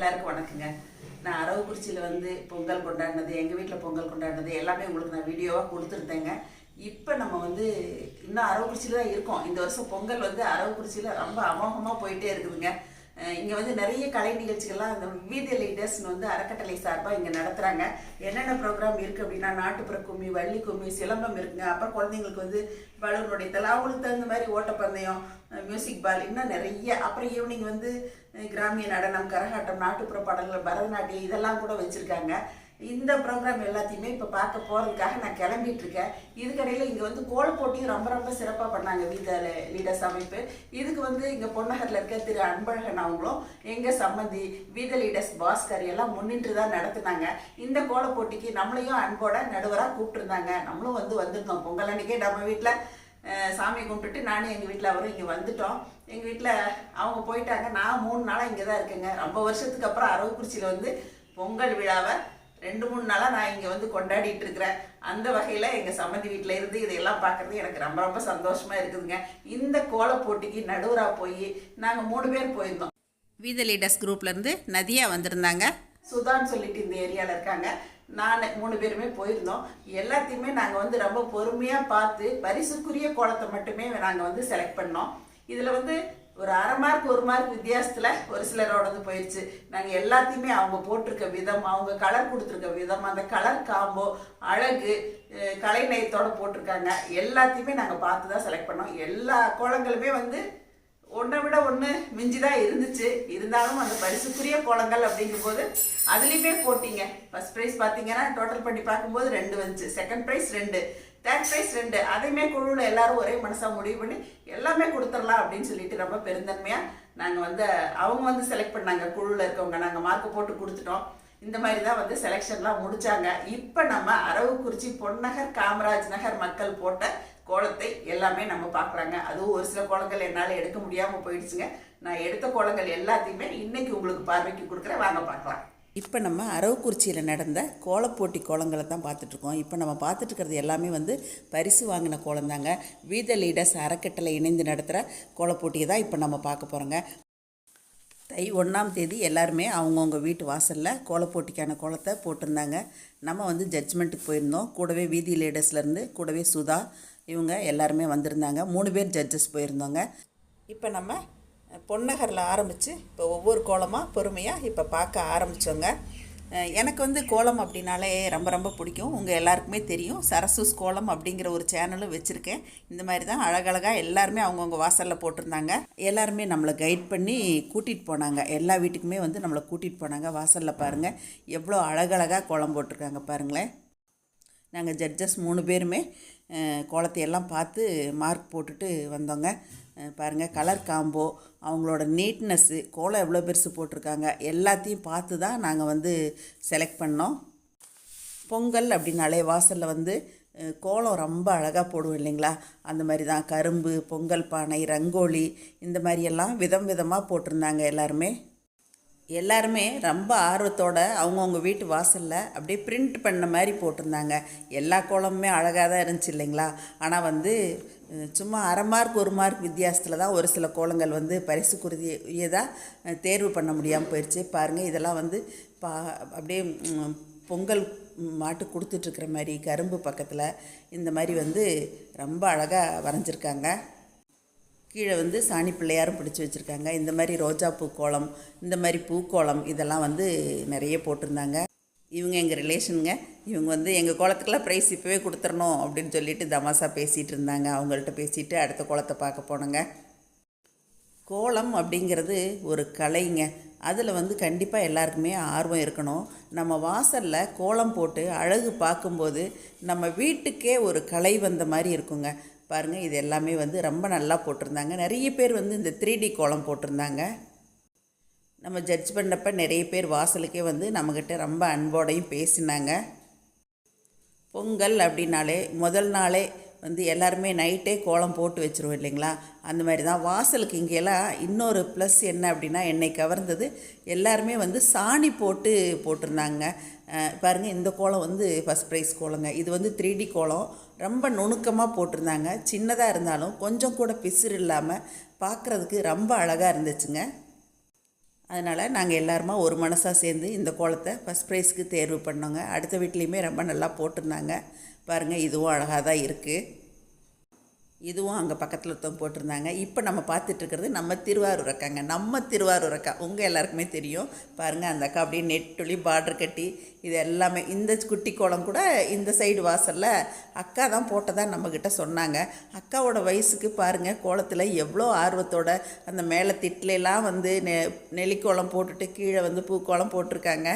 எல்லாருக்கும் வணக்கங்க. நான் அரவக்குறிச்சியில் வந்து பொங்கல் கொண்டாடினது எங்கள் வீட்டில் பொங்கல் கொண்டாடினது எல்லாமே உங்களுக்கு நான் வீடியோவாக கொடுத்துருந்தேங்க. இப்போ நம்ம வந்து இன்னும் அரவக்குறிச்சியில் தான் இருக்கோம். இந்த வருஷம் பொங்கல் வந்து அரவக்குறிச்சியில் ரொம்ப அமோகமாக போயிட்டே இருக்குதுங்க. இங்கே வந்து நிறைய கலை நிகழ்ச்சிகள்லாம் அந்த வீதி லீடர்ஸ்னு வந்து அறக்கட்டளை சார்பாக இங்கே நடத்துகிறாங்க என்னென்ன ப்ரோக்ராம் இருக்குது அப்படின்னா நாட்டுப்புற கும்மி வள்ளி கும்மி சிலம்பம் இருக்குங்க. அப்புறம் குழந்தைங்களுக்கு வந்து வளர்னுடைய தலை அவங்களுக்கு தகுந்த மாதிரி ஓட்டப்பந்தயம் மியூசிக் பால் இன்னும் நிறைய. அப்புறம் ஈவினிங் வந்து கிராமிய நடனம் கரகாட்டம் நாட்டுப்புற பாடல்கள் பரதநாட்டியம் இதெல்லாம் கூட வச்சுருக்காங்க. இந்த ப்ரோக்ராம் எல்லாத்தையுமே இப்போ பார்க்க போகிறதுக்காக நான் கிளம்பிட்டு இருக்கேன் இதுக்கடையில் இங்கே வந்து கோல போட்டியும் ரொம்ப ரொம்ப சிறப்பாக பண்ணாங்க வீத லீடர்ஸ் அமைப்பு. இதுக்கு வந்து இங்கே பொன்னகரில் இருக்க திரு அன்பழகன் அவங்களும் எங்கள் சம்மந்தி வீத லீடர்ஸ் பாஸ்கர் எல்லாம் முன்னின்று தான் நடத்துனாங்க. இந்த கோல போட்டிக்கு நம்மளையும் அன்போட நடுவராக கூப்பிட்டுருந்தாங்க. நம்மளும் வந்து வந்திருந்தோம். பொங்கல் அன்னைக்கே நம்ம வீட்டில் சாமியை கும்பிட்டுட்டு நானும் எங்கள் வீட்டில் அவரும் இங்கே வந்துட்டோம். எங்கள் வீட்டில் அவங்க போயிட்டாங்க. நான் மூணு நாளாக இங்கே தான் இருக்கேங்க. ரொம்ப வருஷத்துக்கு அப்புறம் அரவக்குறிச்சியில் வந்து பொங்கல் விழாவை ரெண்டு மூணு நாளாக நான் இங்கே வந்து கொண்டாடிட்டு இருக்கிறேன். அந்த வகையில் எங்கள் சம்மந்தி வீட்டில் இருந்து இதையெல்லாம் பார்க்குறது எனக்கு ரொம்ப ரொம்ப சந்தோஷமாக இருக்குதுங்க. இந்த கோல போட்டிக்கு நடுவராக போய் நாங்கள் மூணு பேர் போயிருந்தோம். வீத லீடர்ஸ் குரூப்லேருந்து நதியா வந்திருந்தாங்க. சுதான்னு சொல்லிட்டு இந்த ஏரியாவில் இருக்காங்க. நான் மூணு பேருமே போயிருந்தோம். எல்லாத்தையுமே நாங்கள் வந்து ரொம்ப பொறுமையாக பார்த்து பரிசுக்குரிய கோலத்தை மட்டுமே நாங்கள் வந்து செலக்ட் பண்ணோம். இதில் வந்து ஒரு அரை மார்க் ஒரு மார்க் வித்தியாசத்தில் ஒரு சிலரோடது போயிடுச்சு நாங்கள் எல்லாத்தையுமே அவங்க போட்டிருக்க விதம் அவங்க கலர் கொடுத்துருக்க விதம் அந்த கலர் காம்போ அழகு கலைநயத்தோடு கலை போட்டிருக்காங்க. எல்லாத்தையுமே நாங்கள் பார்த்து தான் செலக்ட் பண்ணோம். எல்லா கோலங்களுமே வந்து ஒன்றை விட ஒன்று மிஞ்சி தான் இருந்துச்சு. இருந்தாலும் அந்த பரிசுக்குரிய கோலங்கள் அப்படிங்கும்போது அதுலேயுமே போட்டிங்க. ஃபர்ஸ்ட் ப்ரைஸ் பார்த்தீங்கன்னா டோட்டல் பண்ணி பார்க்கும்போது ரெண்டு வந்துச்சு. செகண்ட் ப்ரைஸ் ரெண்டு. தேர்ட் ப்ரைஸ் ரெண்டு. அதையுமே குழுவில் எல்லாரும் ஒரே மனசாக முடிவு பண்ணி எல்லாமே கொடுத்துடலாம் அப்படின்னு சொல்லிட்டு ரொம்ப பெருந்தன்மையாக நாங்கள் வந்து அவங்க வந்து செலக்ட் பண்ணாங்க. குழுவில் இருக்கவங்க நாங்கள் மார்க் போட்டு கொடுத்துட்டோம். இந்த மாதிரி தான் வந்து செலெக்ஷன்லாம் முடித்தாங்க இப்போ நம்ம அரவக்குறிச்சி பொன்னகர் காமராஜ் நகர் மக்கள் போட்ட கோலத்தை எல்லாமே நம்ம பார்க்குறாங்க. அதுவும் ஒரு சில கோலங்கள் என்னால் எடுக்க முடியாமல் போயிடுச்சுங்க. நான் எடுத்த கோலங்கள் எல்லாத்தையுமே இன்னைக்கு உங்களுக்கு பார்வைக்கு கொடுக்குறேன். வாங்க பார்க்கலாம். இப்போ நம்ம அரவக்குறிச்சியில் நடந்த கோலப்போட்டி கோலங்களை தான் பார்த்துட்ருக்கோம். இப்போ நம்ம பார்த்துட்டுருக்கிறது எல்லாமே வந்து பரிசு வாங்கின கோலம் தாங்க. வீத லீடர்ஸ் அறக்கட்டளை இணைந்து நடத்துகிற கோலப்போட்டியை தான் இப்போ நம்ம பார்க்க போகிறோங்க. தை ஒன்றாம் தேதி எல்லாருமே அவங்கவுங்க வீட்டு வாசலில் கோலப்போட்டிக்கான கோலத்தை போட்டிருந்தாங்க. நம்ம வந்து ஜட்ஜ்மெண்ட்டுக்கு போயிருந்தோம். கூடவே வீதி லீடர்ஸ்லேருந்து கூடவே சுதா இவங்க எல்லாருமே வந்திருந்தாங்க. மூணு பேர் ஜட்ஜஸ் போயிருந்தோங்க. இப்போ நம்ம பொன்னகரில் ஆரம்பித்து இப்போ ஒவ்வொரு கோலமாக பொறுமையாக இப்போ பார்க்க ஆரம்பித்தோங்க எனக்கு வந்து கோலம் அப்படின்னாலே ரொம்ப ரொம்ப பிடிக்கும். உங்கள் எல்லாருக்குமே தெரியும். சரசூஸ் கோலம் அப்படிங்கிற ஒரு சேனலும் வச்சுருக்கேன். இந்த மாதிரி தான் அழகழகாக எல்லாருமே அவங்கவுங்க வாசலில் போட்டிருந்தாங்க. எல்லாருமே நம்மளை கைட் பண்ணி கூட்டிகிட்டு போனாங்க. எல்லா வீட்டுக்குமே வந்து நம்மளை கூட்டிகிட்டு போனாங்க. வாசலில் பாருங்கள் எவ்வளோ அழகழகாக கோலம் போட்டிருக்காங்க பாருங்களேன். நாங்கள் ஜட்ஜஸ் மூணு பேருமே கோலத்தையெல்லாம் கோலத்தை எல்லாம் பார்த்து மார்க் போட்டுட்டு வந்தோங்க. பாருங்கள் கலர் காம்போ அவங்களோட நீட்னஸ்ஸு கோலம் எவ்வளோ பெருசு போட்டிருக்காங்க எல்லாத்தையும் பார்த்து தான் நாங்கள் வந்து செலக்ட் பண்ணோம். பொங்கல் அப்படின்னாலே வாசலில் வந்து கோலம் ரொம்ப அழகாக போடுவோம் இல்லைங்களா? அந்த மாதிரி தான் கரும்பு பொங்கல் பானை ரங்கோலி இந்த மாதிரியெல்லாம் விதம் விதமாக போட்டிருந்தாங்க எல்லாருமே. எல்லாருமே ரொம்ப ஆர்வத்தோட அவங்கவுங்க வீட்டு வாசலில் அப்படியே பிரிண்ட் பண்ண மாதிரி போட்டிருந்தாங்க. எல்லா கோலமுமே அழகாக தான் இருந்துச்சு இல்லைங்களா? ஆனால் வந்து சும்மா அரை மார்க் ஒரு மார்க் வித்தியாசத்தில் தான் ஒரு சில கோலங்கள் வந்து பரிசுக்குரியதாக தேர்வு பண்ண முடியாமல் போயிடுச்சு பாருங்கள் இதெல்லாம் வந்து பா அப்படியே பொங்கல் மாட்டு கொடுத்துட்ருக்குற மாதிரி கரும்பு பக்கத்தில் இந்த மாதிரி வந்து ரொம்ப அழகாக வரைஞ்சிருக்காங்க. கீழே வந்து சாணி பிள்ளையாரும் பிடிச்சி வச்சுருக்காங்க. இந்த மாதிரி ரோஜாப்பூ கோலம் இந்த மாதிரி பூக்கோலம் இதெல்லாம் வந்து நிறைய போட்டிருந்தாங்க. இவங்க எங்கள் ரிலேஷனுங்க இவங்க வந்து எங்கள் குளத்துக்கெல்லாம் ப்ரைஸ் இப்போவே கொடுத்துடணும் அப்படின்னு சொல்லிட்டு தமாசா பேசிகிட்டு இருந்தாங்க. அவங்கள்ட்ட பேசிட்டு அடுத்த கோலத்தை பார்க்க போனோங்க. கோலம் அப்படிங்கிறது ஒரு கலைங்க. அதில் வந்து கண்டிப்பாக எல்லாருக்குமே ஆர்வம் இருக்கணும். நம்ம வாசலில் கோலம் போட்டு அழகு பார்க்கும்போது நம்ம வீட்டுக்கே ஒரு கலை வந்த மாதிரி இருக்குங்க. பாருங்கள் இது எல்லாமே வந்து ரொம்ப நல்லா போட்டிருந்தாங்க. நிறைய பேர் வந்து இந்த த்ரீ டி கோலம் போட்டிருந்தாங்க. நம்ம ஜட்ஜ் பண்ணப்ப நிறைய பேர் வாசலுக்கே வந்து நம்மக்கிட்ட ரொம்ப அன்போடையும் பேசினாங்க. பொங்கல் அப்படின்னாலே முதல் நாளே வந்து எல்லாருமே நைட்டே கோலம் போட்டு வச்சுருவோம் இல்லைங்களா? அந்த மாதிரி தான். வாசலுக்கு இங்கெல்லாம் இன்னொரு ப்ளஸ் என்ன அப்படின்னா என்னை கவர்ந்தது எல்லாருமே வந்து சாணி போட்டு போட்டிருந்தாங்க. பாருங்கள் இந்த கோலம் வந்து ஃபஸ்ட் ப்ரைஸ் கோலங்க. இது வந்து த்ரீ டி கோலம். ரொம்ப நுணுக்கமாக போட்டிருந்தாங்க. சின்னதாக இருந்தாலும் கொஞ்சம் கூட பிசுறு இல்லாமல் பார்க்குறதுக்கு ரொம்ப அழகாக இருந்துச்சுங்க. அதனால் நாங்கள் எல்லாருமா ஒரு மனசாக சேர்ந்து இந்த கோலத்தை ஃபஸ்ட் ப்ரைஸ்க்கு தேர்வு பண்ணோங்க. அடுத்த வீட்லேயுமே ரொம்ப நல்லா போட்டிருந்தாங்க. பாருங்கள் இதுவும் அழகாக தான் இருக்குது இதுவும் அங்கே பக்கத்தில் ஒருத்தவங்க போட்டிருந்தாங்க. இப்போ நம்ம பார்த்துட்ருக்கிறது நம்ம திருவாரூர் அக்காங்க நம்ம திருவாரூர் அக்கா உங்கள் எல்லாருக்குமே தெரியும். பாருங்கள் அந்த அக்கா அப்படியே நெட்டுளி பார்டர் கட்டி இது எல்லாமே இந்த குட்டி கோலம் கூட இந்த சைடு வாசலில் அக்கா தான் போட்டதா நம்மக்கிட்ட சொன்னாங்க. அக்காவோட வயசுக்கு பாருங்கள் கோலத்தில் எவ்வளோ ஆர்வத்தோட அந்த மேலே திட்லாம் வந்து நெ நெல்லிக்கோலம் போட்டுட்டு கீழே வந்து பூக்கோலம் போட்டிருக்காங்க.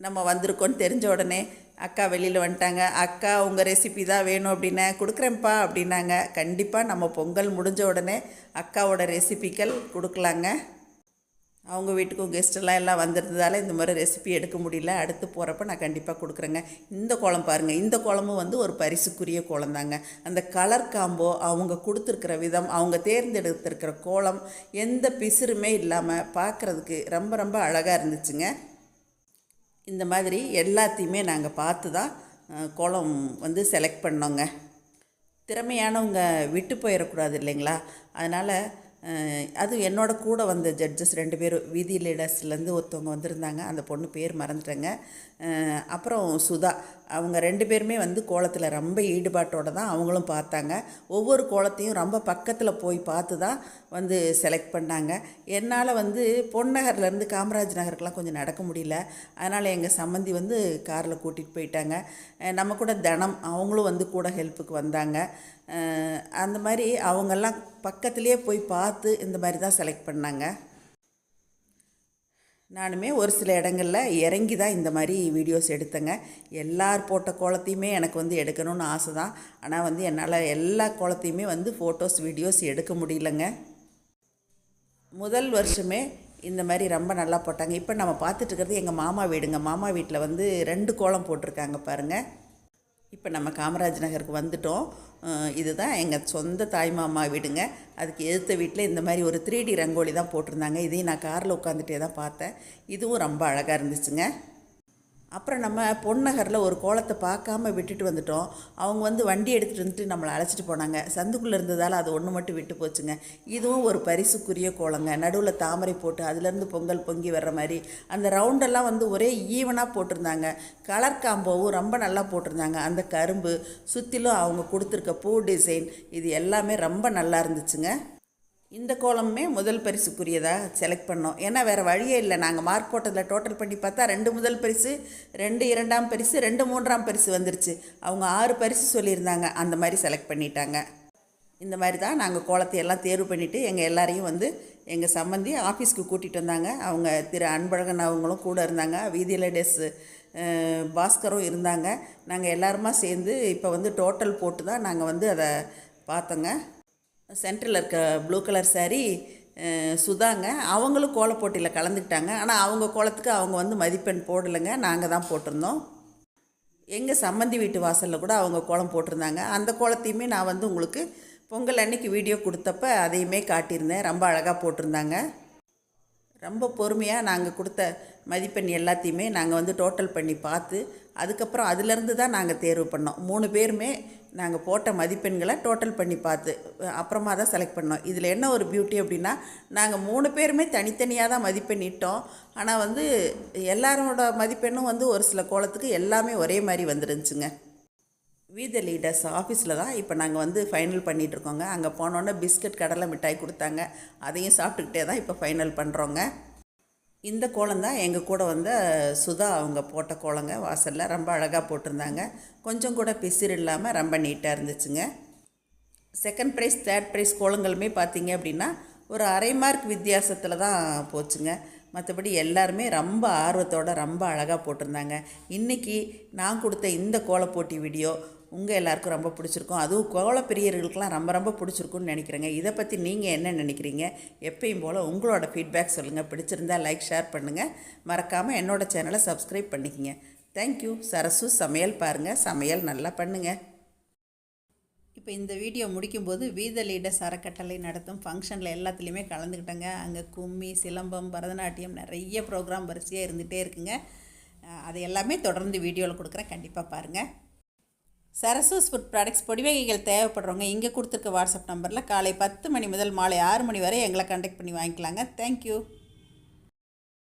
நம்ம வந்திருக்கோன்னு தெரிஞ்ச உடனே அக்கா வெளியில் வந்துட்டாங்க. அக்கா உங்கள் ரெசிபி தான் வேணும் அப்படின்னேன் கொடுக்குறேன்ப்பா அப்படின்னாங்க. கண்டிப்பாக நம்ம பொங்கல் முடிஞ்ச உடனே அக்காவோட ரெசிபிகள் கொடுக்கலாங்க. அவங்க வீட்டுக்கும் கெஸ்டெல்லாம் எல்லாம் வந்துருந்ததால் இந்த மாதிரி ரெசிபி எடுக்க முடியல. அடுத்து போகிறப்ப நான் கண்டிப்பாக கொடுக்குறேங்க. இந்த கோலம் பாருங்கள் இந்த கோலமும் வந்து ஒரு பரிசுக்குரிய குளம் தாங்க அந்த கலர் காம்போ அவங்க கொடுத்துருக்கிற விதம் அவங்க தேர்ந்தெடுத்திருக்கிற கோலம் எந்த பிசுறுமே இல்லாமல் பார்க்குறதுக்கு ரொம்ப ரொம்ப அழகாக இருந்துச்சுங்க. இந்த மாதிரி எல்லாத்தையுமே நாங்கள் பார்த்து தான் கோலம் வந்து செலக்ட் பண்ணோங்க. திறமையானவங்க விட்டு போயிடக்கூடாது இல்லைங்களா? அதனால் அது என்னோட கூட வந்த ஜட்ஜஸ் ரெண்டு பேரும் வீதி லீடர்ஸ்லேருந்து ஒருத்தவங்க வந்திருந்தாங்க. அந்த பொண்ணு பேர் மறந்துட்டேங்க. அப்புறம் சுதா. அவங்க ரெண்டு பேருமே வந்து கோலத்தில் ரொம்ப ஈடுபாட்டோட தான் அவங்களும் பார்த்தாங்க. ஒவ்வொரு கோலத்தையும் ரொம்ப பக்கத்தில் போய் பார்த்து தான் வந்து செலக்ட் பண்ணாங்க. என்னால் வந்து பொன்னகர்லேருந்து காமராஜ் நகருக்கெலாம் கொஞ்சம் நடக்க முடியல. அதனால் எங்கள் சம்மந்தி வந்து காரில் கூட்டிகிட்டு போயிட்டாங்க. நம்ம கூட தனம் அவங்களும் வந்து கூட ஹெல்ப்புக்கு வந்தாங்க. அந்த மாதிரி அவங்கெல்லாம் பக்கத்துலேயே போய் பார்த்து இந்த மாதிரி தான் செலக்ட் பண்ணாங்க. நானுமே ஒரு சில இடங்களில் இறங்கி தான் இந்த மாதிரி வீடியோஸ் எடுத்தேங்க. எல்லார் போட்ட கோலத்தையுமே எனக்கு வந்து எடுக்கணும்னு ஆசை தான் ஆனால் வந்து என்னால் எல்லா கோலத்தையுமே வந்து ஃபோட்டோஸ் வீடியோஸ் எடுக்க முடியலங்க. முதல் வருஷமே இந்த மாதிரி ரொம்ப நல்லா போட்டாங்க. இப்போ நம்ம பார்த்துட்டு இருக்கிறது எங்கள் மாமா வீடுங்க. மாமா வீட்டில் வந்து ரெண்டு கோலம் போட்டிருக்காங்க பாருங்கள் இப்போ நம்ம காமராஜ் நகருக்கு வந்துட்டோம். இதுதான் எங்கள் சொந்த தாய் மாமா வீடுங்க. அதுக்கு எதிர்த்த வீட்டில் இந்த மாதிரி ஒரு த்ரீ டி ரங்கோலி தான் போட்டிருந்தாங்க. இதையும் நான் காரில் உட்காந்துட்டே தான் பார்த்தேன். இதுவும் ரொம்ப அழகாக இருந்துச்சுங்க. அப்புறம் நம்ம பொன்னகரில் ஒரு கோலத்தை பார்க்காம விட்டுட்டு வந்துட்டோம். அவங்க வந்து வண்டி எடுத்துகிட்டு வந்துட்டு நம்மளை அழைச்சிட்டு போனாங்க. சந்துக்குள்ளே இருந்ததால் அது ஒன்று மட்டும் விட்டு போச்சுங்க. இதுவும் ஒரு பரிசுக்குரிய கோலங்க. நடுவில் தாமரை போட்டு அதுலேருந்து பொங்கல் பொங்கி வர்ற மாதிரி அந்த ரவுண்டெல்லாம் வந்து ஒரே ஈவனாக போட்டிருந்தாங்க. கலர் காம்போவும் ரொம்ப நல்லா போட்டிருந்தாங்க. அந்த கரும்பு சுற்றிலும் அவங்க கொடுத்துருக்க பூ டிசைன் இது எல்லாமே ரொம்ப நல்லா இருந்துச்சுங்க. இந்த கோலமுமே முதல் பரிசுக்குரியதாக செலக்ட் பண்ணோம். ஏன்னா வேறு வழியே இல்லை. நாங்கள் மார்க் போட்டதில் டோட்டல் பண்ணி பார்த்தா ரெண்டு முதல் பரிசு ரெண்டு இரண்டாம் பரிசு ரெண்டு மூன்றாம் பரிசு வந்துருச்சு. அவங்க ஆறு பரிசு சொல்லியிருந்தாங்க. அந்த மாதிரி செலக்ட் பண்ணிட்டாங்க. இந்த மாதிரி தான் நாங்கள் கோலத்தை எல்லாம் தேர்வு பண்ணிவிட்டு எங்கள் எல்லாரையும் வந்து எங்கள் சம்மந்தி ஆஃபீஸ்க்கு கூட்டிகிட்டு வந்தாங்க. அவங்க திரு அன்பழகன் அவங்களும் கூட இருந்தாங்க. வீதியில் லேடீஸ் பாஸ்கரும் இருந்தாங்க. நாங்கள் எல்லாருமா சேர்ந்து இப்போ வந்து டோட்டல் போட்டு தான் நாங்கள் வந்து அதை பார்த்தோங்க. சென்டரில் இருக்க ப்ளூ கலர் சாரீ சுதாங்க. அவங்களும் கோல போட்டியில் கலந்துக்கிட்டாங்க. ஆனால் அவங்க கோலத்துக்கு அவங்க வந்து மதிப்பெண் போடலைங்க. நாங்கள் தான் போட்டிருந்தோம். எங்கள் சம்மந்தி வீட்டு வாசலில் கூட அவங்க கோலம் போட்டிருந்தாங்க. அந்த கோலத்தையுமே நான் வந்து உங்களுக்கு பொங்கல் அன்னைக்கு வீடியோ கொடுத்தப்ப அதையுமே காட்டியிருந்தேன். ரொம்ப அழகாக போட்டிருந்தாங்க. ரொம்ப பொறுமையாக நாங்கள் கொடுத்த மதிப்பெண் எல்லாத்தையுமே நாங்கள் வந்து டோட்டல் பண்ணி பார்த்து அதுக்கப்புறம் அதுலேருந்து தான் நாங்கள் தேர்வு பண்ணோம். மூணு பேருமே நாங்கள் போட்ட மதிப்பெண்களை டோட்டல் பண்ணி பார்த்து அப்புறமா தான் செலக்ட் பண்ணோம். இதில் என்ன ஒரு பியூட்டி அப்படின்னா நாங்கள் மூணு பேருமே தனித்தனியாக தான் மதிப்பெண் இட்டோம். ஆனால் வந்து எல்லாரோட மதிப்பெண்ணும் வந்து ஒரு சில கோலத்துக்கு எல்லாமே ஒரே மாதிரி வந்துருந்துச்சுங்க. வீத லீடர்ஸ் ஆஃபீஸில் தான் இப்போ நாங்கள் வந்து ஃபைனல் பண்ணிகிட்டு இருக்கோங்க அங்கே போனோன்னே பிஸ்கட் கடலை மிட்டாய் கொடுத்தாங்க. அதையும் சாப்பிட்டுக்கிட்டே தான் இப்போ ஃபைனல் பண்ணுறோங்க இந்த கோலம் தான் எங்கள் கூட வந்த சுதா அவங்க போட்ட கோலங்க. வாசலில் ரொம்ப அழகாக போட்டிருந்தாங்க. கொஞ்சம் கூட பிசிறு இல்லாமல் ரொம்ப நீட்டாக இருந்துச்சுங்க. செகண்ட் ப்ரைஸ் தேர்ட் ப்ரைஸ் கோலங்களுமே பார்த்தீங்க அப்படின்னா ஒரு அரை மார்க் வித்தியாசத்தில் தான் போச்சுங்க. மற்றபடி எல்லாருமே ரொம்ப ஆர்வத்தோட ரொம்ப அழகாக போட்டிருந்தாங்க. இன்றைக்கி நான் கொடுத்த இந்த கோலப்போட்டி வீடியோ உங்கள் எல்லாருக்கும் ரொம்ப பிடிச்சிருக்கும். அதுவும் கோலப்பிரியர்களுக்கெல்லாம் ரொம்ப ரொம்ப பிடிச்சிருக்குன்னு நினைக்கிறேங்க. இதை பற்றி நீங்கள் என்ன நினைக்கிறீங்க? எப்பயும் போல் உங்களோட ஃபீட்பேக் சொல்லுங்கள் பிடிச்சிருந்தா லைக் ஷேர் பண்ணுங்கள் மறக்காமல் என்னோட சேனலை சப்ஸ்கிரைப் பண்ணிக்கங்க. தேங்க்யூ சரசு சமையல் பாருங்கள் சமையல் நல்லா பண்ணுங்கள் இப்போ இந்த வீடியோ முடிக்கும்போது வீத லீடர்ஸ் அறக்கட்டளை நடத்தும் ஃபங்க்ஷனில் எல்லாத்துலேயுமே கலந்துக்கிட்டேங்க. அங்கே கும்மி சிலம்பம் பரதநாட்டியம் நிறைய ப்ரோக்ராம் வரிசையாக இருந்துகிட்டே இருக்குங்க. அது எல்லாமே தொடர்ந்து வீடியோவில் கொடுக்குறேன். கண்டிப்பாக பாருங்கள் சரசூஸ் ஃபுட் ப்ராடக்ட்ஸ் பொடி வகைகள் தேவைப்படுறவங்க இங்கே கொடுத்துருக்க வாட்ஸ்அப் நம்பரில் காலை பத்து மணி முதல் மாலை ஆறு மணி வரை எங்களை கண்டெக்ட் பண்ணி வாங்கிக்கலாங்க. தேங்க்யூ